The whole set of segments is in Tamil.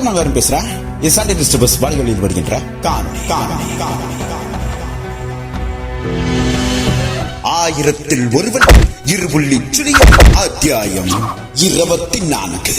பிரம்மகாரன் பேசுறா? இது சண்டே டிஸ்டர்பஸ் வழிகளில் வருகின்ற காணொளி. காணொளி ஆயிரத்தில் ஒருவன் இருபுள்ளி சுழிய அத்தியாயம் இருபத்தி நான்கு.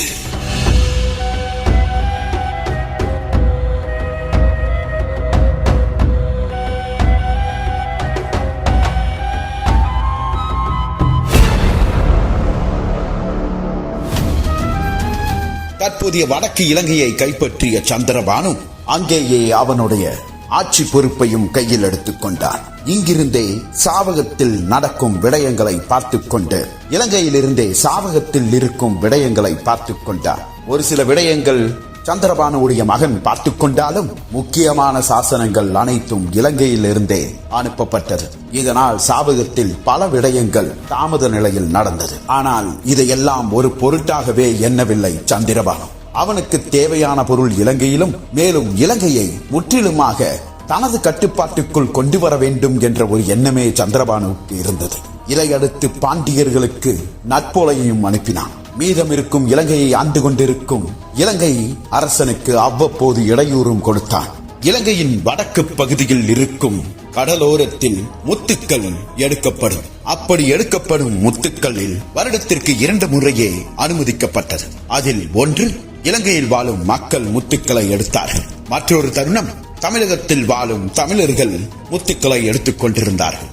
தற்போதைய வடக்கு இலங்கையை கைப்பற்றிய சந்திரபானு அங்கேயே அவனுடைய ஆட்சி பொறுப்பையும் கையில் எடுத்துக்கொண்டான் இங்கிருந்தே சாவகத்தில் நடக்கும் விடயங்களை பார்த்து கொண்டு இலங்கையிலிருந்தே சாவகத்தில் இருக்கும் விடயங்களை பார்த்து கொண்டார் ஒரு சில விடயங்கள் சந்திரபானுடைய மகன் பார்த்து கொண்டாலும் முக்கியமான சாசனங்கள் அனைத்தும் இலங்கையிலிருந்தே அனுப்பப்பட்டது. இதனால் சாபகத்தில் பல விடயங்கள் தாமத நிலையில் நடந்தது. ஆனால் இதையெல்லாம் ஒரு பொருட்டாகவே எண்ணவில்லை சந்திரபானு. அவனுக்கு தேவையான பொருள் இலங்கையிலும் மேலும் இலங்கையை முற்றிலுமாக தனது கட்டுப்பாட்டுக்குள் கொண்டு வர வேண்டும் என்ற ஒரு எண்ணமே சந்திரபானுவுக்கு இருந்தது. இதையடுத்து பாண்டியர்களுக்கு நட்போலையையும் அனுப்பினான். மீதம் இருக்கும் இலங்கையை ஆண்டு கொண்டிருக்கும் இலங்கை அரசனுக்கு அவ்வப்போது இடையூறும் கொடுத்தான். இலங்கையின் வடக்கு பகுதியில் இருக்கும் கடலோரத்தில் முத்துக்கள் எடுக்கப்படும். அப்படி எடுக்கப்படும் முத்துக்களில் வருடத்திற்கு இரண்டு முறையே அனுமதிக்கப்பட்டது. அதில் ஒன்று இலங்கையில் வாழும் மக்கள் முத்துக்களை எடுத்தார்கள். மற்றொரு தருணம் தமிழகத்தில் வாழும் தமிழர்கள் முத்துக்களை எடுத்துக் கொண்டிருந்தார்கள்.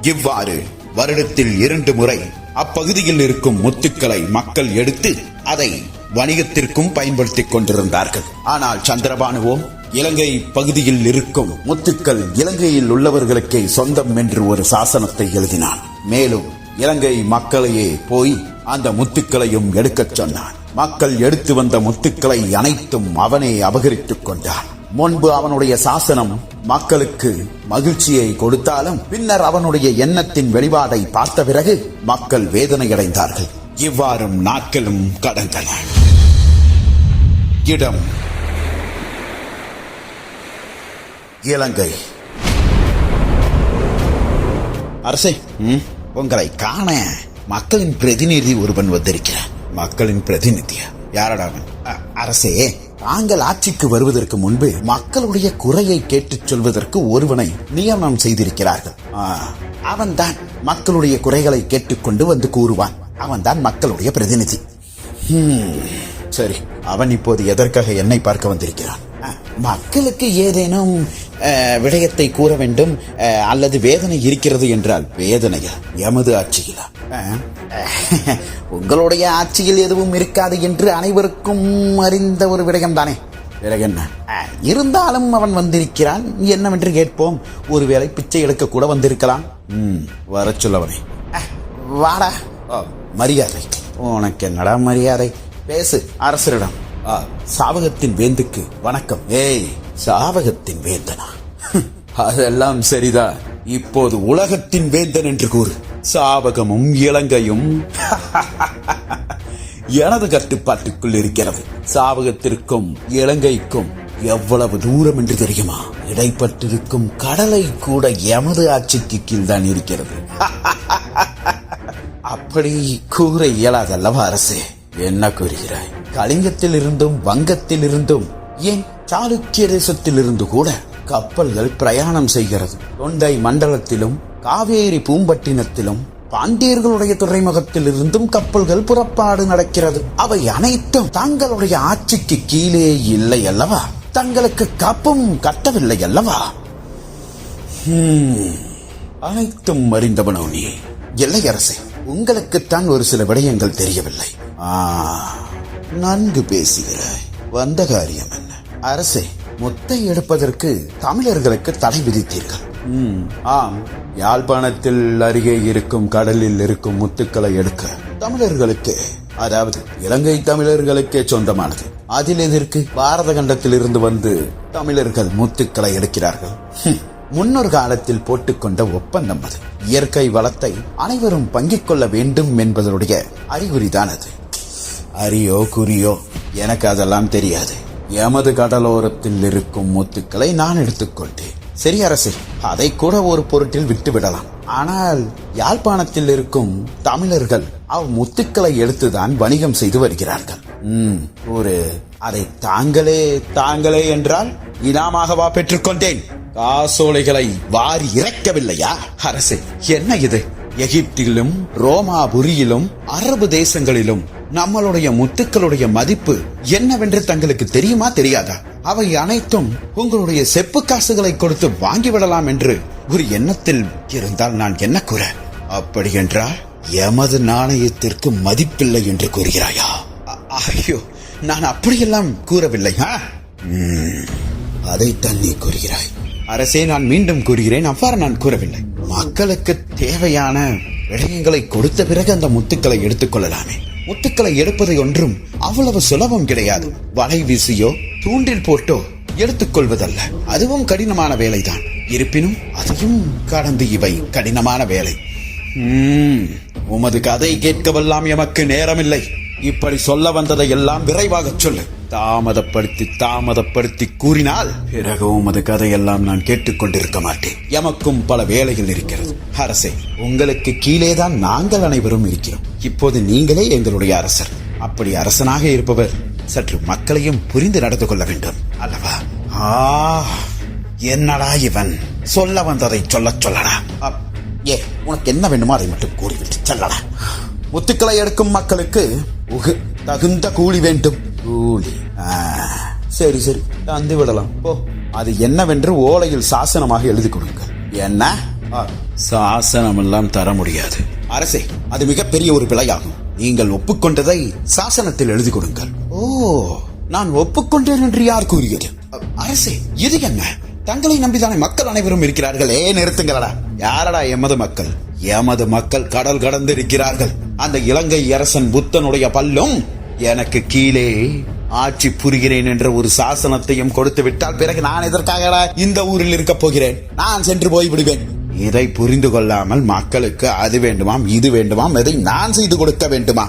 இவ்வாறு வருடத்தில் இரண்டு முறை அப்பகுதியில் இருக்கும் முத்துக்களை மக்கள் எடுத்து அதை வணிகத்திற்கும் பயன்படுத்திக் கொண்டிருந்தார்கள். ஆனால் சந்திரபானுவோம் இலங்கை பகுதியில் இருக்கும் முத்துக்கள் இலங்கையில் உள்ளவர்களுக்கே சொந்தம் என்று ஒரு சாசனத்தை எழுதினான். மேலும் இலங்கை மக்களையே போய் அந்த முத்துக்களையும் எடுக்கச் சொன்னான். மக்கள் எடுத்து வந்த முத்துக்களை அனைத்தும் அவனே அபகரித்துக் கொண்டான். முன்பு அவனுடைய சாசனம் மக்களுக்கு மகிழ்ச்சியை கொடுத்தாலும் பின்னர் அவனுடைய எண்ணத்தின் வெளிப்பாடை பார்த்த பிறகு மக்கள் வேதனையடைந்தார்கள். இவ்வாறும் நாட்களும் கடந்தன. இடம். இலங்கை. அரசே உங்களை காண மக்களின் பிரதிநிதி ஒருவன் வந்திருக்கிறார் மக்களின் பிரதிநிதியா? யாரடா அவன்? அரசே தாங்கள் ஆட்சிக்கு வருவதற்கு முன்பு மக்களுடைய குறையை கேட்டுச் சொல்வதற்கு ஒருவனை நியமனம் செய்திருக்கிறார்கள். அவன்தான் மக்களுடைய குறைகளை கேட்டுக்கொண்டு வந்து கூறுவான். அவன்தான் மக்களுடைய பிரதிநிதி. சரி அவன் இப்போது எதற்காக என்னை பார்க்க வந்திருக்கிறான்? மக்களுக்கு ஏதேனும் விடயத்தை கூற வேண்டும். அல்லது வேதனை இருக்கிறது என்றால் வேதனையா? எமது ஆட்சியிலா? உங்களுடைய ஆட்சியில் எதுவும் இருக்காது என்று அனைவருக்கும் அறிந்த ஒரு விடயம் தானே பிறகு என்ன இருந்தாலும் அவன் வந்திருக்கிறான். என்னவென்று கேட்போம். ஒருவேளை பிச்சை எடுக்க கூட வந்திருக்கலாம். ம் வர சொல்லவனே. வாடா. ஓ, மரியாதை. உனக்கு என்னடா மரியாதை? பேசு அரசரிடம். ஆ, சாவகத்தின் வேந்துக்கு வணக்கம். ஏய். சாவகத்தின் வேந்தனா. அதெல்லாம் சரிதான். இப்போது உலகத்தின் வேந்தன் என்று கூறு. சாவகமும் இலங்கையும். எனது கட்டுப்பாட்டுக்குள் இருக்கிறது. சாவகத்திற்கும் இலங்கைக்கும் எவ்வளவு தூரம் என்று தெரியுமா? இடைப்பட்டிருக்கும் கடலை கூட எமது ஆட்சிக்கு கீழ்தான் இருக்கிறது. அப்படி கூற இயலாதல்லவா அரசு? என்ன கூறுகிறாய்? கலிங்கத்தில் இருந்தும் வங்கத்தில் இருந்தும் ஏன் சாளுக்கிய தேசத்தில் இருந்து கூட கப்பல்கள் பிரயாணம் செய்கிறது. தொண்டை மண்டலத்திலும் காவேரி பூம்பட்டினத்திலும் பாண்டியர்களுடைய துறைமுகத்தில் இருந்தும் கப்பல்கள் புறப்பாடு நடக்கிறது. அவை அனைத்தும் தங்களுடைய ஆட்சிக்கு கீழே இல்லை அல்லவா? தங்களுக்கு கப்பம் கட்டவில்லை அல்லவா? ஹம், அனைத்தும் அறிந்தவனோ நீ? இல்லை அரசே உங்களுக்குத்தான் ஒரு சில விடயங்கள் தெரியவில்லை. ஆ, நன்கு பேசுகிறாய். வந்த காரியம் என்ன? அரசே முத்தை எடுப்பதற்கு தமிழர்களுக்கு தடை விதித்தீர்கள். ஆம். யாழ்ப்பாணத்தில் அருகே இருக்கும் கடலில் இருக்கும் முத்துக்களை எடுக்க தமிழர்களுக்கு அதாவது இலங்கை தமிழர்களுக்கே சொந்தமானது. அதில் எதற்கு? பாரத கண்டத்திலிருந்து வந்து தமிழர்கள் முத்துக்களை எடுக்கிறார்கள். முன்னொரு காலத்தில் போட்டுக்கொண்ட ஒப்பந்தம் அது. இயற்கை வளத்தை அனைவரும் பங்கிக் கொள்ள வேண்டும் என்பதனுடைய அறிகுறிதான் அது. அரியோ குறியோ எனக்கு அதெல்லாம் தெரியாது. எமது கடலோரத்தில் இருக்கும் முத்துக்களை நான் எடுத்துக்கொண்டேன் சரி அரசு அதை கூட ஒரு பொருட்டில் விட்டுவிடலாம். ஆனால் யாழ்ப்பாணத்தில் இருக்கும் தமிழர்கள் அவ் முத்துக்களை எடுத்துதான் வணிகம் செய்து வருகிறார்கள். உம் ஒரு அதை தாங்களே தாங்களே என்றால் இனாமாகவா பெற்றுக்கொண்டேன். காசோலைகளை வாரி இறக்கவில்லையா அரசே என்ன இது? எகிப்திலும் ரோமாபுரியிலும் அரபு தேசங்களிலும் நம்மளுடைய முத்துக்களுடைய மதிப்பு என்னவென்று தங்களுக்கு தெரியுமா தெரியாதா? அவை அனைத்தும் உங்களுடைய செப்பு காசுகளை கொடுத்து வாங்கிவிடலாம் என்று ஒரு எண்ணத்தில் இருந்தால் நான் என்ன கூற? அப்படி என்றால் எமது நாணயத்திற்கு மதிப்பில்லை என்று கூறுகிறாயா? ஐயோ நான் அப்படியெல்லாம் கூறவில்லை அதைத்தான் நீ கூறுகிறாய். அரசே நான் மீண்டும் கூறுகிறேன் அவ்வாறு நான் கூறவில்லை. மக்களுக்கு தேவையான விடயங்களை கொடுத்த பிறகு அந்த முத்துக்களை எடுத்துக்கொள்ளலாமே. முத்துக்களை எடுப்பது ஒன்றும் அவ்வளவு சுலபம் கிடையாது. வலை வீசியோ தூண்டில் போட்டோ எடுத்துக்கொள்வதல்ல. அதுவும் கடினமான வேலைதான். இருப்பினும் அதையும் கடந்து இவை கடினமான வேலை. உமது கதை கேட்கவெல்லாம் எமக்கு நேரமில்லை. இப்படி சொல்ல வந்ததை எல்லாம் விரைவாக சொல்லு. தாமதப்படுத்தி தாமதப்படுத்தி கூறினால் பிறகு உமது கதையெல்லாம் நான் கேட்டுக்கொண்டிருக்க மாட்டேன். எமக்கும் பல வேலைகள் இருக்கிறது. அரசே உங்களுக்கு கீழேதான் நாங்கள் அனைவரும் இருக்கிறோம். இப்போது நீங்களே எங்களுடைய அரசர். அப்படி அரசனாக இருப்பவர் சற்று மக்களையும் புரிந்து நடந்து கொள்ள வேண்டும். அல்லவா? ஆ என்னடா இவன்? சொல்ல வந்ததை சொல்லச் சொல்லடா. அப், ஏ உனக்கு என்ன வேண்டுமோ அதை மட்டும் கூறிவிட்டு செல்லடா. முத்துக்களை எடுக்கும் மக்களுக்கு உகு தகுந்த கூலி வேண்டும். கூலி. ஆ, சரி சரி. தந்து விடலாம். ஓ அது என்னவென்று ஓலையில் சாசனமாக எழுதி கொடுங்க. என்ன? சாசனம் எல்லாம் தர முடியாது. அரசே அது மிகப்பெரிய ஒரு பிழையாகும். நீங்கள் ஒப்புக்கொண்டதை சாசனத்தில் எழுதி கொடுங்கள். ஓ நான் ஒப்புக்கொண்டேன் என்று யார் கூறியது? அரசே இது என்ன? தங்களை நம்பிதானே மக்கள் அனைவரும் இருக்கிறார்கள்? ஏ நிறுத்துங்களடா. யாரடா எமது மக்கள்? எமது மக்கள் கடல் கடந்து இருக்கிறார்கள் அந்த இலங்கை அரசன் புத்தனுடைய பல்லும் எனக்கு கீழே ஆட்சி புரிகிறேன் என்ற ஒரு சாசனத்தையும் கொடுத்து விட்டால் பிறகு நான் எதற்காக இந்த ஊரில் இருக்க போகிறேன்? நான் சென்று போய் விடுவேன். இதை புரிந்து கொள்ளாமல் மக்களுக்கு அது வேண்டுமாம் இது வேண்டுமாம் இதை நான் செய்து கொடுக்க வேண்டுமா?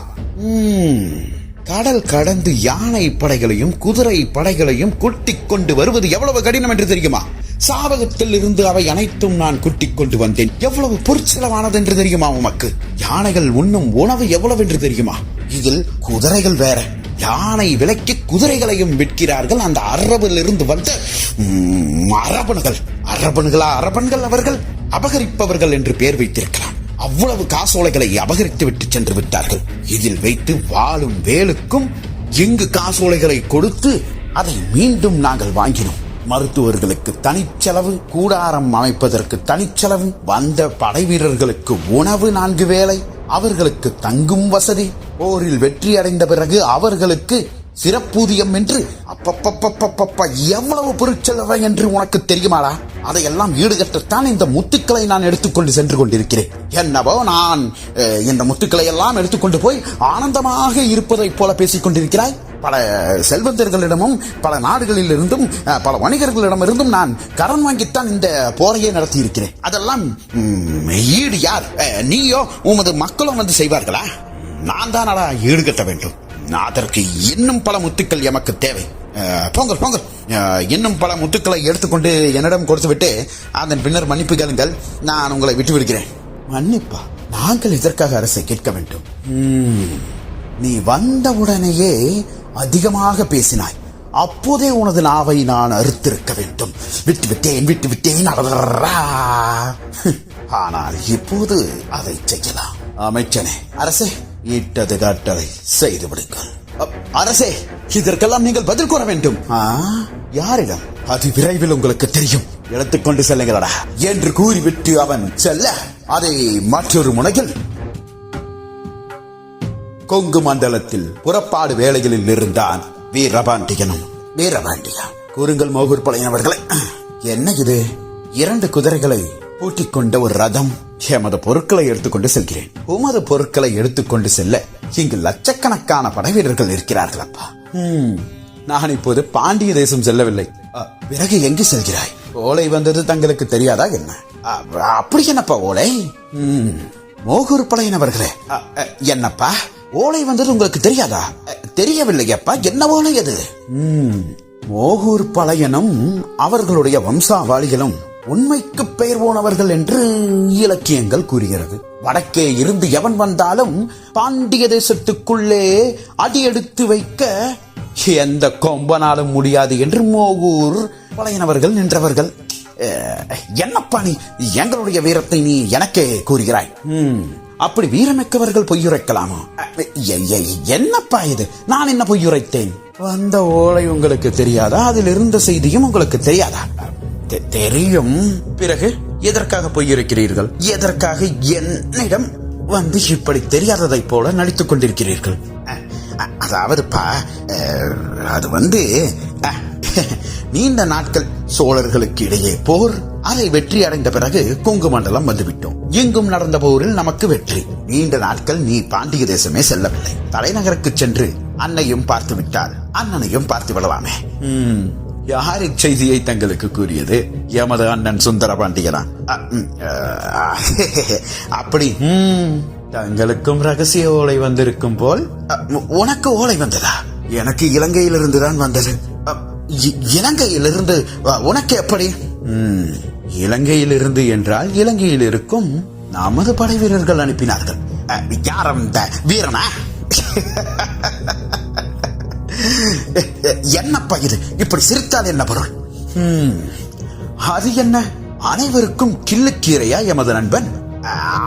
கடல் கடந்து யானை படைகளையும் குதிரை படைகளையும் கூட்டிக் கொண்டு வருவது எவ்வளவு கடினம் என்று தெரியுமா? சாவகத்தில் இருந்து அவை அனைத்தும் நான் கூட்டிக் கொண்டு வந்தேன். எவ்வளவு பொருட்செலவானது என்று தெரியுமா உமக்கு? யானைகள் உண்ணும் உணவு எவ்வளவு என்று தெரியுமா? இதில் குதிரைகள் வேற. யானை விலைக்கு குதிரைகளையும் விற்கிறார்கள். அந்த அரபில் இருந்து வந்த அரபன்கள் அரபன்களா அரபன்கள் அவர்கள்? அபகரிப்பவர்கள் என்று பெயர் வைத்திருக்கலாம். அவ்வளவு காசோலைகளை அபகரித்து விட்டு சென்று விட்டார்கள். இதில் வைத்து வாழும் வேலுக்கும் எங்கு காசோலைகளை கொடுத்து அதை மீண்டும் நாங்கள் வாங்கினோம். மருத்துவர்களுக்கு தனிச்செலவு கூடாரம் அமைப்பதற்கு தனிச்செலவு வந்த படை வீரர்களுக்கு உணவு நான்கு வேளை அவர்களுக்கு தங்கும் வசதி போரில் வெற்றி அடைந்த பிறகு அவர்களுக்கு சிறப்பூதியம் என்று அப்பப்பப்பப்பப்ப எவ்வளவு பொருட்செலவை என்று உனக்கு தெரியுமாடா? அதையெல்லாம் ஈடுகட்டத்தான் இந்த முத்துக்களை நான் எடுத்துக்கொண்டு சென்று கொண்டிருக்கிறேன். என்னவோ நான் இந்த முத்துக்களை எல்லாம் எடுத்துக்கொண்டு போய் ஆனந்தமாக இருப்பதைப் போல பேசிக் கொண்டிருக்கிறாய் பல செல்வந்தர்களிடமும் பல நாடுகளிலிருந்தும் பல வணிகர்களிடமிருந்தும் நான் கடன் வாங்கித்தான் இந்த போரையே நடத்தி இருக்கிறேன் அதெல்லாம் ஈடு யார்? நீயோ உமது மக்களும் வந்து செய்வார்களா? நான் தானடா ஈடுகட்ட வேண்டும். அதற்கு இன்னும் பல முத்துக்கள் எமக்கு தேவை. அஹ், போங்கள் போங்கள். இன்னும் பல முத்துக்களை எடுத்துக்கொண்டு என்னிடம் கொடுத்துவிட்டு அதன் பின்னர் மன்னிப்பு கேளுங்கள். நான் உங்களை விட்டு விடுகிறேன் மன்னிப்பா நாங்கள் இதற்காக அரசை கேட்க வேண்டும்? நீ வந்தவுடனேயே அதிகமாக பேசினாய். அப்போதே உனது நாவை நான் அறுத்திருக்க வேண்டும். விட்டு விட்டேன் விட்டு விட்டேன். ஆனால் இப்போது அதை செய்யலாம். அமைச்சனே அரசே ஈட்டது காட்டதை செய்து விடுங்கள். அரசே இதற்கெல்லாம் நீங்கள் பதில் கூற வேண்டும்? யாரிடம்? அது விரைவில் உங்களுக்கு தெரியும் எடுத்துக்கொண்டு செல்லுங்களடா. என்று கூறிவிட்டு அவன் செல்ல அதை மற்றொரு முனையில் கொங்கு மண்டலத்தில் புறப்பாடு வேலைகளில் இருந்தான் வீரபாண்டியனும். வீரபாண்டியா. கூறுங்கள் மோகூர் பழையவர்களே என்ன இது? இரண்டு குதிரைகளை பூட்டிக் கொண்ட ஒரு ரதம். எமது பொருட்களை எடுத்துக்கொண்டு செல்கிறேன். உமது பொருட்களை எடுத்துக்கொண்டு செல்ல இங்கு லட்சக்கணக்கான படைவீரர்கள் இருக்கிறார்கள் அப்பா. நான் இப்போது பாண்டிய தேசம் செல்லவில்லை. பிறகு எங்கு செல்கிறாய்? ஓலை வந்தது தங்களுக்கு தெரியாதா என்ன? அப்படி என்னப்பா ஓலை? மோகூர் பழையனவர்களே. அ, அ, என்னப்பா? ஓலை வந்தது உங்களுக்கு தெரியாதா? தெரியவில்லையப்பா என்ன ஓலை அது? ம், மோகூர் பழையனும் அவர்களுடைய வம்சாவாளிகளும் உண்மைக்கு பெயர் போனவர்கள் என்று இலக்கியங்கள் கூறுகிறது. வடக்கே இருந்து எவன் வந்தாலும் பாண்டிய தேசத்துக்குள்ளே அடியெடுத்து வைக்க எந்த கொம்பனாலும் முடியாது என்று மோகூர் பழையனவர்கள் நின்றவர்கள். என்னப்பா நீ? எங்களுடைய வீரத்தை நீ எனக்கே கூறுகிறாய். ம், அப்படி வீரமிக்கவர்கள் பொய்யுரைக்கலாமா? என்னப்பா இது? நான் என்ன பொய்யுரைத்தேன்? வந்த ஓலை உங்களுக்கு தெரியாதா? அதில் இருந்த செய்தியும் உங்களுக்கு தெரியாதா? தெ- தெரியும். பிறகு எதற்காக பொய்யுரைக்கிறீர்கள்? எதற்காக என்னிடம் வந்து இப்படி தெரியாததைப் போல நடித்துக் கொண்டிருக்கிறீர்கள்? அதாவதுப்பா அது வந்து நீண்ட நாட்கள் சோழர்களுக்கு இடையே போர் அதை வெற்றி அடைந்த பிறகு கொங்கு மண்டலம் வந்துவிட்டோம். எங்கும் நடந்த போரில் நமக்கு வெற்றி. நீண்ட நாட்கள் நீ பாண்டிய தேசமே செல்லவில்லை. தலைநகருக்கு சென்று அன்னையும் பார்த்து விட்டால் அண்ணனையும் பார்த்து விடலாமே. ம், யார் இச்செய்தியை தங்களுக்கு கூறியது? எமது அண்ணன் சுந்தர பாண்டியனா அப்படி. தங்களுக்கும் ரகசிய ஓலை வந்திருக்கும் போல்? உனக்கு ஓலை வந்ததா? எனக்கு இலங்கையிலிருந்து தான் வந்தது இலங்கையிலிருந்து உனக்கு எப்படி? இலங்கையிலிருந்து என்றால் இலங்கையில் இருக்கும் நமது படை வீரர்கள் அனுப்பினார்கள். யார் அந்த வீரனா? என்னப்பா இது? இப்படி சிரித்தால் என்ன பொருள்? அது என்ன? அனைவருக்கும் கிள்ளுக்கீரையா எமது நண்பன்?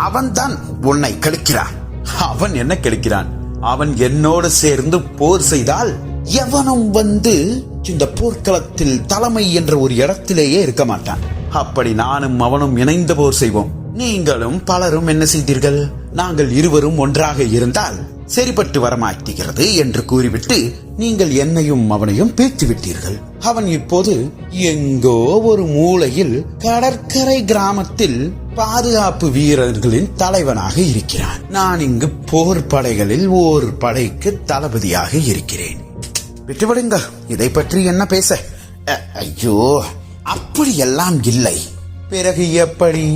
அவன்தான் உன்னை கெடுக்கிறான். அவன் என்ன கெடுக்கிறான்? அவன் என்னோடு சேர்ந்து போர் செய்தால் எவனும் வந்து இந்த போர்க்களத்தில் தலைமை என்ற ஒரு இடத்திலேயே இருக்க மாட்டான். அப்படி நானும் அவனும் இணைந்து போர் செய்வோம். நீங்களும் பலரும் என்ன செய்தீர்கள்? நாங்கள் இருவரும் ஒன்றாக இருந்தால் சரிப்பட்டு வரமாட்டுகிறது என்று கூறிவிட்டு நீங்கள் என்னையும் அவனையும் பேச்சுவிட்டீர்கள் அவன் இப்போது எங்கோ ஒரு மூலையில் கடற்கரை கிராமத்தில் பாதுகாப்பு வீரர்களின் தலைவனாக இருக்கிறான். நான் இங்கு போர் படைகளில் ஓர் படைக்கு தளபதியாக இருக்கிறேன். விட்டுவிடுங்க இதை பற்றி என்ன பேச? ஐயோ அப்படியெல்லாம் இல்லை. பிறகு எப்படி?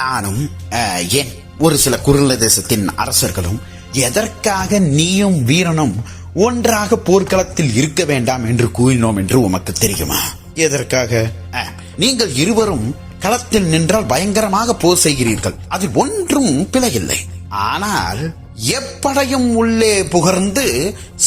நானும் என் ஏன் ஒரு சில குரல தேசத்தின் அரசர்களும் எதற்காக நீயும் வீரனும் ஒன்றாக போர்க்களத்தில் இருக்க வேண்டாம் என்று கூறினோம் என்று உமக்கு தெரியுமா? எதற்காக? நீங்கள் இருவரும் களத்தில் நின்றால் பயங்கரமாக போர் செய்கிறீர்கள். அது ஒன்றும் பிழையில்லை. ஆனால் எப்படையும் உள்ளே புகர்ந்து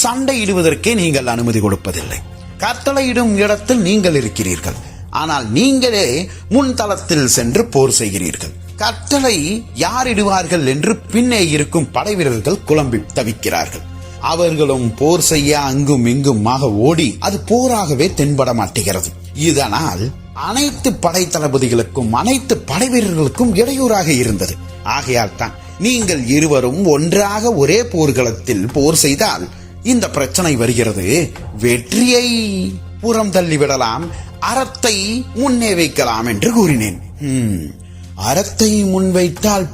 சண்டையிடுவதற்கே நீங்கள் அனுமதி கொடுப்பதில்லை. கட்டளையிடும் இடத்தில் நீங்கள் இருக்கிறீர்கள். ஆனால் நீங்களே முன்தளத்தில் சென்று போர் செய்கிறீர்கள். கட்டளை யாரிடுவார்கள் என்று பின்னே இருக்கும் படை வீரர்கள் குழம்பி தவிக்கிறார்கள். அவர்களும் போர் செய்ய அங்கும் இங்குமாக ஓடி அது போராகவே தென்பட மாட்டுகிறது. இதனால் அனைத்து படை தளபதிகளுக்கும் அனைத்து படை வீரர்களுக்கும் இடையூறாக இருந்தது. ஆகையால் தான் நீங்கள் இருவரும் ஒன்றாக ஒரே போர்க்களத்தில் போர் செய்தால் இந்த பிரச்சனை வருகிறது. வெற்றியை புறம் தள்ளிவிடலாம் அறத்தை முன்னே வைக்கலாம் என்று கூறினேன். அறத்தை முன்வைத்தால்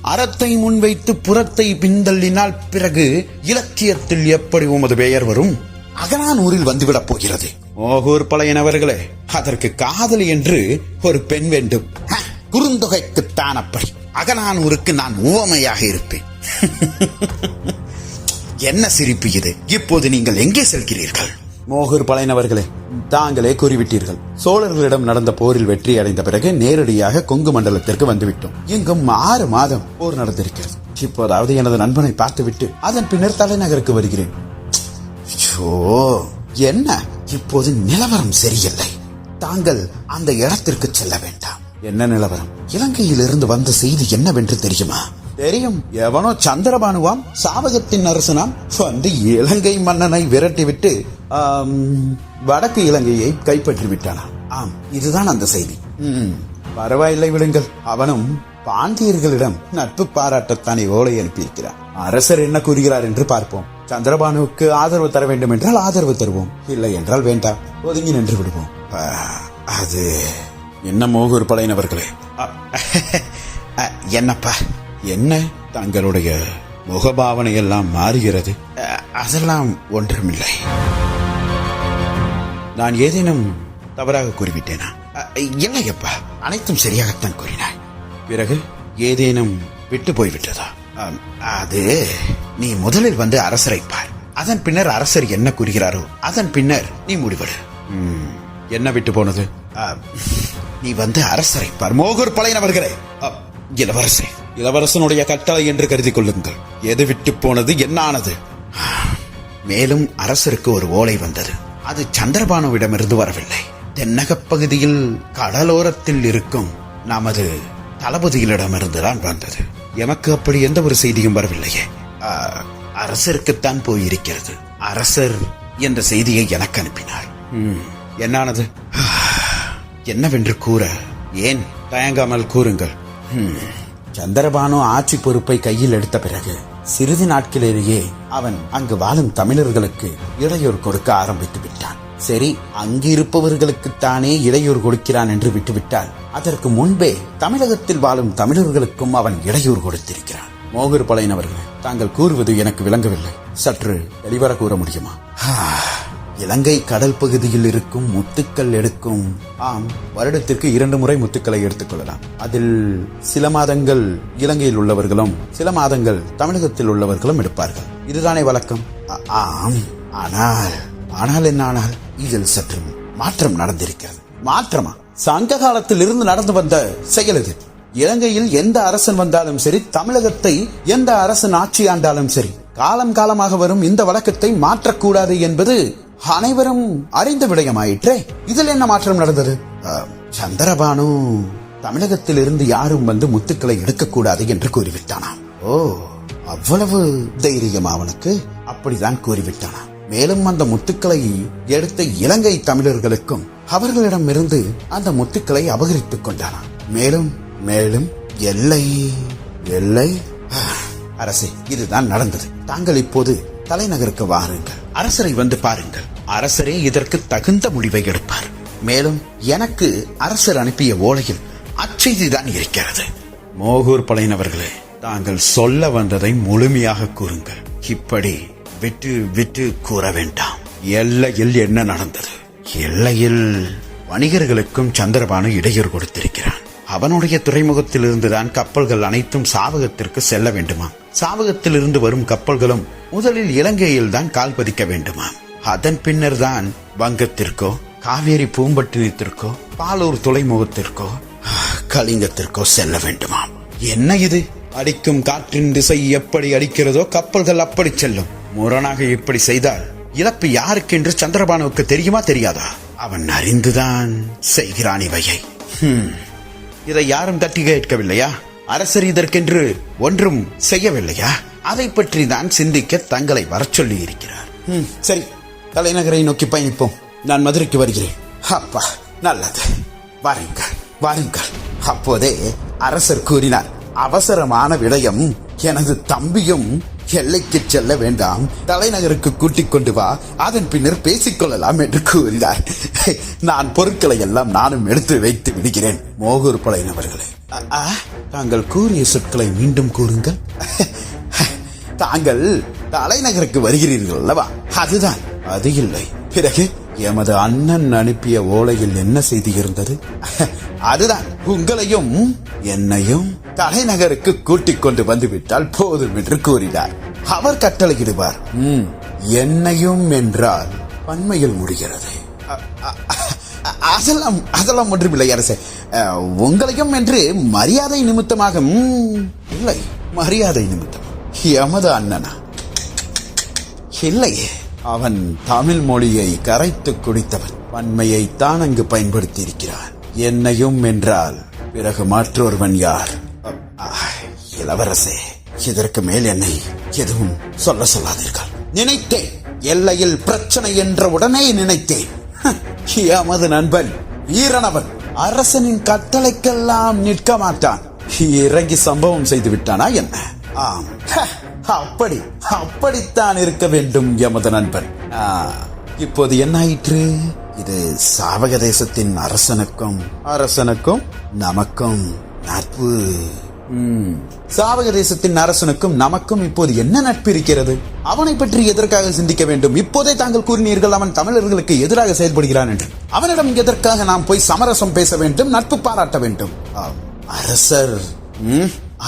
அறத்தை முன்வைத்து புறத்தை பின்தள்ளினால் பிறகு இலக்கியத்தில் எப்படி உமது பெயர் வரும்? அகனானூரில் வந்துவிடப் போகிறது. ஓகூர் பழையனவர்களே அதற்கு காதலி என்று ஒரு பெண் வேண்டும். குறுந்தொகைக்கு குறுந்தொகைக்குத்தான் அப்படி. அகனானூருக்கு நான் உவமையாக இருப்பேன். என்ன சிரிப்பு இது? இப்போது நீங்கள் எங்கே செல்கிறீர்கள்? மோகூர் பழையனவர்களே தாங்களே கூறிவிட்டீர்கள். சோழர்களிடம் நடந்த போரில் வெற்றி அடைந்த பிறகு நேரடியாக கொங்கு மண்டலத்திற்கு வந்துவிட்டோம். இங்கும் ஆறு மாதம் போர் நடந்திருக்கிறது. இப்போதாவது எனது நண்பனை பார்த்துவிட்டு அதன் பின்னர் தலைநகருக்கு வருகிறேன். என்ன? இப்போது நிலவரம் சரியில்லை. தாங்கள் அந்த இடத்திற்கு செல்ல வேண்டாம். என்ன நிலவரம்? இலங்கையிலிருந்து வந்த செய்தி என்னவென்று தெரியுமா? தெரியும். எவனோ சந்திரபானுவாம் சாவகத்தின் அரசனாம் வந்து இலங்கை மன்னனை விரட்டிவிட்டு வடக்கு இலங்கையை கைப்பற்றி விட்டானாம் ஆம் இதுதான் அந்த செய்தி. ம், பரவாயில்லை விடுங்கள். அவனும் பாண்டியர்களிடம் நட்பு பாராட்டத்தானே ஓலை அனுப்பியிருக்கிறார். அரசர் என்ன கூறுகிறார் என்று பார்ப்போம். சந்திரபானுவுக்கு ஆதரவு தர வேண்டும் என்றால் ஆதரவு தருவோம். இல்லை என்றால் வேண்டாம். ஒதுங்கி நின்று விடுவோம். அது என்ன மோகூர் படையினவர்களே? என்னப்பா? என்ன தங்களுடைய முகபாவனை எல்லாம் மாறுகிறது அதெல்லாம் ஒன்றுமில்லை. நான் ஏதேனும் தவறாக கூறிவிட்டேனா? இல்லை அப்பா. அனைத்தும் சரியாகத்தான் கூறினாய். பிறகு ஏதேனும் விட்டு போய்விட்டதா? அது நீ முதலில் வந்து அரசரை பார். அதன் பின்னர் அரசர் என்ன கூறுகிறாரோ அதன் பின்னர் நீ முடிவெடு. ம், என்ன விட்டு போனது? ஆ, நீ வந்து அரசரை பார். மோகூர் பழையனவர்களே அ, இளவரசே. இளவரசனுடைய கட்டளை என்று கருதி கொள்ளுங்கள். எது விட்டு போனது என்னானது? மேலும் அரசருக்கு ஒரு ஓலை வந்தது. அது சந்திரபானுவிடமிருந்து வரவில்லை. தென்னகப் பகுதியில் கடலோரத்தில் இருக்கும் நமது தளபதிகளிடமிருந்துதான் வந்தது. எமக்கு அப்படி எந்த ஒரு செய்தியும் வரவில்லையே. ஆ, அரசருக்குத்தான் போயிருக்கிறது. அரசர் என்ற செய்தியை எனக்கு அனுப்பினார். ம், என்னானது? என்னவென்று கூற ஏன் தயங்காமல் கூறுங்கள். ஹம். சந்திரபானு ஆட்சி பொறுப்பை கையில் எடுத்த பிறகு சிறிது நாட்களிலேயே அவன் அங்கு வாழும் தமிழர்களுக்கு இடையூறு கொடுக்க ஆரம்பித்து விட்டான். சரி அங்கு இருப்பவர்களுக்குத்தானே இடையூறு கொடுக்கிறான் என்று விட்டுவிட்டால் அதற்கு முன்பே தமிழகத்தில் வாழும் தமிழர்களுக்கும் அவன் இடையூறு கொடுத்திருக்கிறான். மோகர் பழையனவர்கள் தாங்கள் கூறுவது எனக்கு விளங்கவில்லை. சற்று தெளிவர கூற முடியுமா? இலங்கை கடல் பகுதியில் இருக்கும் முத்துக்கள் எடுக்கும். ஆம் வருடத்திற்கு இரண்டு முறை முத்துக்களை எடுத்துக்கொள்ளலாம் அதில் சில மாதங்கள் இலங்கையில் உள்ளவர்களும் சில மாதங்கள் தமிழகத்தில் உள்ளவர்களும் எடுப்பார்கள். இதுதானே வழக்கம்? ஆம் ஆனால் ஆனால் என்ன ஆனால் இதில் சற்று மாற்றம் நடந்திருக்கிறது. மாற்றமா? சங்க காலத்தில் இருந்து நடந்து வந்த செயல் இது. இலங்கையில் எந்த அரசன் வந்தாலும் சரி தமிழகத்தை எந்த அரசன் ஆட்சி ஆண்டாலும் சரி காலம் காலமாக வரும் இந்த வழக்கத்தை மாற்றக்கூடாது என்பது அனைவரும் அறிந்த விடயமாயிற்றே. இதில் என்ன மாற்றம் நடந்தது? சந்திரபானு தமிழகத்தில் இருந்து யாரும் வந்து முத்துக்களை எடுக்கக்கூடாது என்று கூறிவிட்டானாம் ஓ அவ்வளவு தைரியம் அவனுக்கு? அப்படிதான் கூறிவிட்டானாம் மேலும் அந்த முத்துக்களை எடுத்த இலங்கை தமிழர்களுக்கும் அவர்களிடமிருந்து அந்த முத்துக்களை அபகரித்துக் கொண்டானாம் மேலும் மேலும் எல்லை எல்லை. அரசே இதுதான் நடந்தது. தாங்கள் இப்போது தலைநகருக்கு வாருங்கள். அரசரை வந்து பாருங்கள். அரசரே இதற்கு தகுந்த முடிவை எடுப்பார். மேலும் எனக்கு அரசர் அனுப்பிய ஓலையில் அச்செய்திதான் இருக்கிறது. மோகூர் பழையனவர்களே தாங்கள் சொல்ல வந்ததை முழுமையாக கூறுங்கள். இப்படி விட்டு விட்டு கூற வேண்டாம். எல்லையில் என்ன நடந்தது? எல்லையில் வணிகர்களுக்கும் சந்திரபானு இடையூறு கொடுத்திருக்கிறான். அவனுடைய துறைமுகத்திலிருந்துதான் கப்பல்கள் அனைத்தும் சாவகத்திற்கு செல்ல வேண்டுமாம் சாவகத்திலிருந்து வரும் கப்பல்களும் முதலில் இலங்கையில் தான் கால் பதிக்க வேண்டுமாம் அதன் பின்னர் தான் வங்கத்திற்கோ காவேரி பூம்பட்டினத்திற்கோ பாலூர் துறைமுகத்திற்கோ கலிங்கத்திற்கோ செல்ல வேண்டுமாம் என்ன இது? அடிக்கும் காற்றின் திசை எப்படி அடிக்கிறதோ கப்பல்கள் அப்படி செல்லும். முரணாக இப்படி செய்தால் இழப்பு யாருக்கென்று சந்திரபானுவுக்கு தெரியுமா தெரியாதா? அவன் அறிந்துதான் செய்கிறான் இவையை. இதை யாரும் தட்டி கேட்கவில்லையா? அரசர் இதற்கென்று ஒன்றும் செய்யவில்லையா? அதை பற்றி தான் சிந்திக்க தங்களை வரச் சொல்லி இருக்கிறார் ம், சரி. தலைநகரை நோக்கி பயணிப்போம். நான் மதுரைக்கு வருகிறேன். அப்பா நல்லது. வாருங்கள் வாருங்கள். அப்போதே அரசர் கூறினார் அவசரமான விடயம் எனது தம்பியும் எல்லைக்கு செல்ல வேண்டாம். தலைநகருக்கு கூட்டிக் கொண்டு வா. அதன் பின்னர் பேசிக் கொள்ளலாம் என்று கூறினார். நான் பொருட்களை எல்லாம் நானும் எடுத்து வைத்து விடுகிறேன். மோகூர் அ- ஆ, தாங்கள் கூறிய சொற்களை மீண்டும் கூறுங்கள். தாங்கள் தலைநகருக்கு வருகிறீர்கள் அல்லவா? அதுதான். அது இல்லை. பிறகு? எமது அண்ணன் அனுப்பிய ஓலையில் என்ன செய்தி இருந்தது? அதுதான். உங்களையும் என்னையும் தலைநகருக்கு கூட்டிக் கொண்டு வந்துவிட்டால் போதும் என்று கூறினார். அவர் கட்டளையிடுவார். என்னையும் என்றால் பன்மையில் முடிகிறது. அதெல்லாம் அதெல்லாம் ஒன்றுமில்லை அரசே. உங்களையும் என்று மரியாதை நிமித்தமாக இல்லை மரியாதை நிமித்தம். எமது அண்ணனா? இல்லையே. அவன் தமிழ் மொழியை கரைத்து குடித்தவன். பன்மையை தான் அங்கு பயன்படுத்தி இருக்கிறான் என்னையும் என்றால் பிறகு மாற்றொருவன் யார்? இளவரசே இதற்கு மேல் என்னை எதுவும் சொல்ல சொல்லாதீர்கள். நினைத்தேன். எல்லையில் பிரச்சனை என்ற உடனே நினைத்தேன். ஹ, எமது நண்பன் வீரனவன் அரசனின் கட்டளைக்கெல்லாம் நிற்க மாட்டான். இறங்கி சம்பவம் செய்து விட்டானா என்ன? ஆம் ஹ, அப்படி அப்படித்தான் இருக்க வேண்டும் எமது நண்பன். ஆ, இப்போது என்ன ஆயிற்று? இது சாவக தேசத்தின் அரசனுக்கும் அரசனுக்கும் நமக்கும் நட்பு. ம், சாவக தேசத்தின் அரசனுக்கும் நமக்கும் இப்போது என்ன நட்பு இருக்கிறது? அவனை பற்றி எதற்காக சிந்திக்க வேண்டும்? இப்போதே தாங்கள் கூறினீர்கள் அவன் தமிழர்களுக்கு எதிராக செயல்படுகிறான் என்று. அவனிடம் எதற்காக நாம் போய் சமரசம் பேச வேண்டும் நட்பு பாராட்ட வேண்டும்? அரசர்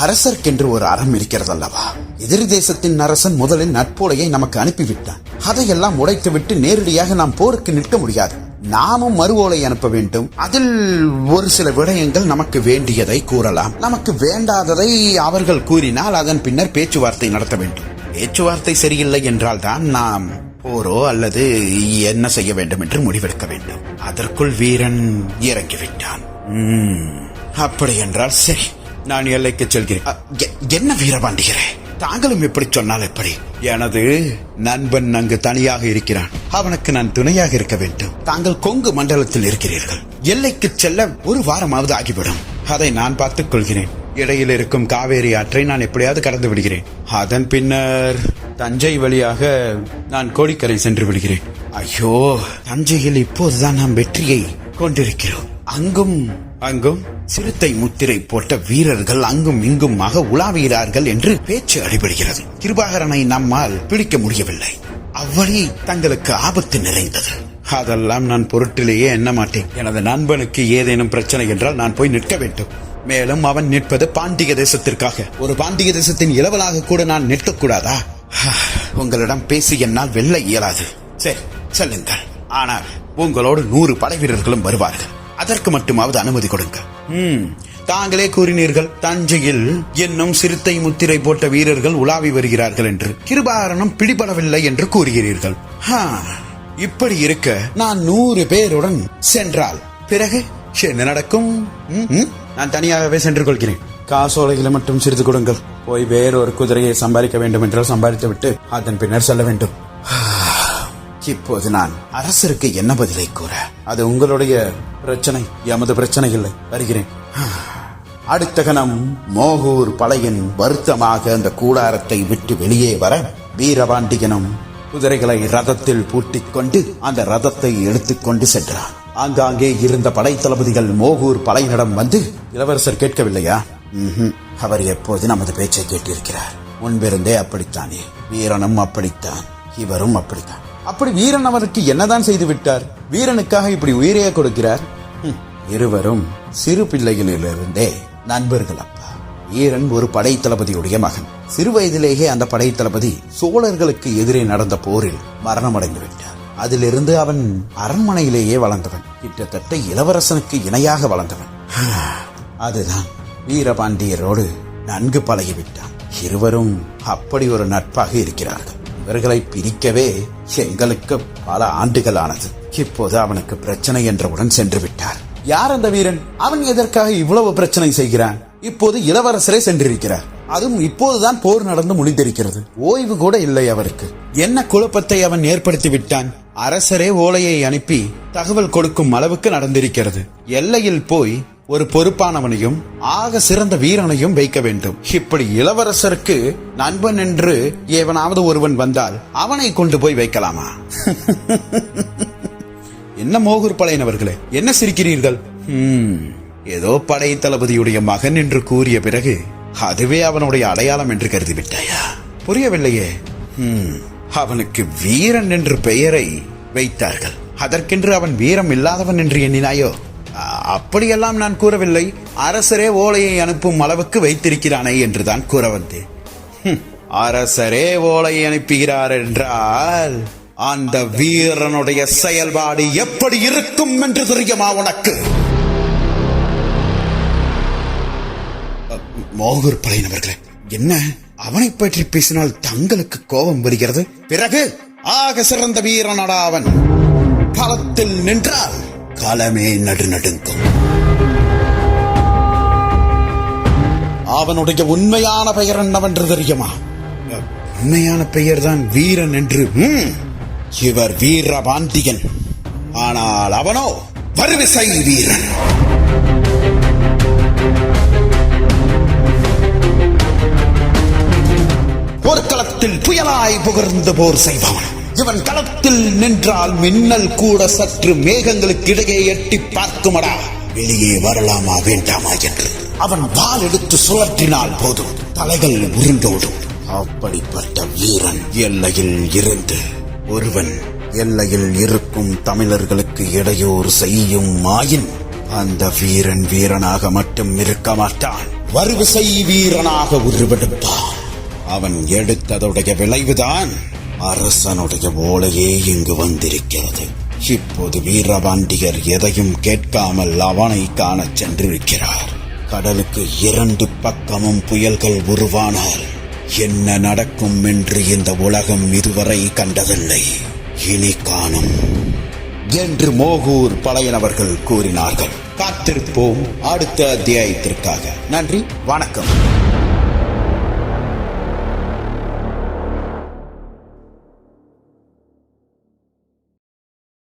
அரசர்க்கென்று ஒரு அறம் இருக்கிறது அல்லவா எதிரி தேசத்தின் அரசன் முதலில் நட்போலையை நமக்கு அனுப்பிவிட்டான். அதையெல்லாம் உடைத்துவிட்டு நேரடியாக நாம் போருக்கு நிற்க முடியாது. நாமும் மறு ஓலை அனுப்ப வேண்டும். அதில் ஒரு சில விடயங்கள் நமக்கு வேண்டியதை கூறலாம். நமக்கு வேண்டாததை அவர்கள் கூறினால் அதன் பின்னர் பேச்சுவார்த்தை நடத்த வேண்டும். பேச்சுவார்த்தை சரியில்லை என்றால் தான் நாம் போரோ அல்லது என்ன செய்ய வேண்டும் என்று முடிவெடுக்க வேண்டும். அதற்குள் வீரன் இறங்கிவிட்டான். அப்படி என்றால் சரி நான் எல்லைக்கு செல்கிறேன். என்ன வீரபாண்டிகிறேன் தாங்களும் எப்படி சொன்னால் எப்படி? எனது நண்பன் அங்கு தனியாக இருக்கிறான். அவனுக்கு நான் துணையாக இருக்க வேண்டும். தாங்கள் கொங்கு மண்டலத்தில் இருக்கிறீர்கள். எல்லைக்கு செல்ல ஒரு வாரமாவது ஆகிவிடும். அதை நான் பார்த்துக் கொள்கிறேன். இடையில் இருக்கும் காவேரி ஆற்றை நான் எப்படியாவது கடந்து விடுகிறேன். அதன் பின்னர் தஞ்சை வழியாக நான் கோடிக்கரை சென்று விடுகிறேன். ஐயோ தஞ்சையில் இப்போதுதான் நாம் வெற்றியை கொண்டிருக்கிறோம். அங்கும் அங்கும் சிறுத்தை முத்திரை போட்ட வீரர்கள் அங்கும் இங்குமாக உலாவுகிறார்கள் என்று பேச்சு அடிபடுகிறது. கிருபாகரனை நம்மால் பிடிக்க முடியவில்லை. அவ்வழி தங்களுக்கு ஆபத்து நிறைந்தது. அதெல்லாம் நான் பொருட்டிலேயே எண்ண மாட்டேன். எனது நண்பனுக்கு ஏதேனும் பிரச்சனை என்றால் நான் போய் நிற்க வேண்டும். மேலும் அவன் நிற்பது பாண்டிக தேசத்திற்காக. ஒரு பாண்டிக தேசத்தின் இளவலாக கூட நான் நிற்கக்கூடாதா? உங்களிடம் பேசி என்னால் வெல்ல இயலாது. சரி செல்லுங்கள். ஆனால் உங்களோடு நூறு படை வீரர்களும் வருவார்கள். அதற்கு மட்டுமாவது அனுமதி கொடுங்க. ம், தாங்களே கூறினீர்கள் தஞ்சையில் என்னும் சிறுத்தை முத்திரை போட்ட வீரர்கள் உலாவி வருகிறார்கள் என்று. கிருபாரணம் பிடிபடவில்லை என்று கூறுகிறீர்கள். ஹா, இப்படி இருக்க நான் நூறு பேருடன் சென்றால் பிறகு என்ன நடக்கும்? நான் தனியாகவே சென்று கொள்கிறேன் காசோலைகளை மட்டும் சிறிது கொடுங்கள். போய் வேறொரு குதிரையை சம்பாதிக்க வேண்டும் என்றால் சம்பாதித்து விட்டு அதன் பின்னர் செல்ல வேண்டும். இப்போது நான் அரசருக்கு என்ன பதிலை கூற? அது உங்களுடைய பிரச்சனை எமது பிரச்சனை இல்லை வருகிறேன். அடுத்த கணம் மோகூர் பழையன் வருத்தமாக அந்த கூடாரத்தை விட்டு வெளியே வர வீரபாண்டியனும் குதிரைகளை ரதத்தில் பூட்டிக் கொண்டு அந்த ரதத்தை எடுத்துக்கொண்டு சென்றான் ஆங்காங்கே இருந்த படை தளபதிகள் மோகூர் பழையனிடம் வந்து இளவரசர் கேட்கவில்லையா? அவர் எப்போது நமது பேச்சை கேட்டிருக்கிறார்? முன்பிருந்தே அப்படித்தானே. வீரனும் அப்படித்தான். இவரும் அப்படித்தான். அப்படி வீரன் அவருக்கு என்னதான் செய்து விட்டார் வீரனுக்காக இப்படி உயிரையே கொடுக்கிறார்? இருவரும் சிறு பிள்ளைகளிலிருந்தே நண்பர்கள் அப்பா. வீரன் ஒரு படை தளபதியுடைய மகன். சிறு வயதிலேயே அந்த படை தளபதி சோழர்களுக்கு எதிரே நடந்த போரில் மரணமடைந்து விட்டார். அதிலிருந்து அவன் அரண்மனையிலேயே வளர்ந்தவன். கிட்டத்தட்ட இளவரசனுக்கு இணையாக வளர்ந்தவன். அதுதான் வீரபாண்டியரோடு நன்கு பழகிவிட்டான். இருவரும் அப்படி ஒரு நட்பாக இருக்கிறார்கள். இவர்களை பிரிக்கவே எங்களுக்கு பல ஆண்டுகள் ஆனது இப்போது அவனுக்கு பிரச்சனை என்றவுடன் சென்று விட்டார் யார் அந்த வீரன்? அவன் எதற்காக இவ்வளவு பிரச்சனை செய்கிறான்? இப்போது இளவரசரே சென்றிருக்கிறார். அதுவும் இப்போதுதான் போர் நடந்து முடிந்திருக்கிறது. ஓய்வு கூட இல்லை அவருக்கு. என்ன குழப்பத்தை அவன் ஏற்படுத்தி விட்டான் அரசரே ஓலையை அனுப்பி தகவல் கொடுக்கும் அளவுக்கு நடந்திருக்கிறது. எல்லையில் போய் ஒரு பொறுப்பானவனையும் ஆக சிறந்த வீரனையும் வைக்க வேண்டும். இப்படி இளவரசருக்கு நண்பன் என்று எவனாவது ஒருவன் வந்தால் அவனை கொண்டு போய் வைக்கலாமா? என்ன மோகூர் பழையன் அவர்களே என்ன சிரிக்கிறீர்கள்? ஏதோ படை தளபதியுடைய மகன் என்று கூறிய பிறகு அதுவே அவனுடைய அடையாளம் என்று கருதி விட்டாயா புரியவில்லையே அவனுக்கு வீரன் என்று பெயரை வைத்தார்கள். அதற்கென்று அவன் வீரம் இல்லாதவன் என்று எண்ணினாயோ? அப்படியெல்லாம் நான் கூறவில்லை. அரசரே ஓலையை அனுப்பும் அளவுக்கு வைத்திருக்கிறானே என்றுதான் கூற வந்தேன் அரசரே ஓலையை அனுப்புகிறார் என்றால் அந்த வீரனுடைய செயல்பாடு எப்படி இருக்கும் என்று தெரியுமா உனக்கு? மோகூர் பழையனவர்களே என்ன? அவனை பற்றி பேசினால் தங்களுக்கு கோபம் வருகிறது. பிறகு ஆக சிறந்த வீரனடா அவன். களத்தில் நின்றால் காலமே நடுநடுங்கும். அவனுடைய உண்மையான பெயர் என்னவென்று தெரியுமா? உண்மையான பெயர் தான் வீரன் என்று. இவர் இவர் பாந்திகன் ஆனால் அவனோ வருவிசை வீரன். போர்க்களத்தில் புயலாய் புகர்ந்து போர் செய்பவன். இவன் களத்தில் நின்றால் மின்னல் கூட சற்று மேகங்களுக்கு இடையே எட்டி பார்க்குமடா. வெளியே வரலாமா வேண்டாமா என்று. அவன் வாள் எடுத்து சுழற்றினால் போதும். தலைகள் உருண்டோடும். அப்படிப்பட்ட வீரன் எல்லையில் இருந்து ஒருவன் எல்லையில் இருக்கும் தமிழர்களுக்கு இடையூறு செய்யும் மாயின் அந்த வீரன் வீரனாக மட்டும் இருக்க மாட்டான். வருவிசை வீரனாக உருவெடுப்பான். அவன் எடுத்ததுடைய விளைவுதான் அரசனுடைய ஓலையே இங்கு வந்திருக்கிறது. இப்போது வீரபாண்டியர் எதையும் கேட்காமல் அவனை காணச் சென்றிருக்கிறார். கடலுக்கு இரண்டு பக்கமும் புயல்கள் உருவானால் என்ன நடக்கும் என்று இந்த உலகம் இதுவரை கண்டதில்லை. இனி காணும். என்று மோகூர் பழையனவர்கள் கூறினார்கள். காத்திருப்போம் அடுத்த அத்தியாயத்திற்காக. நன்றி வணக்கம்.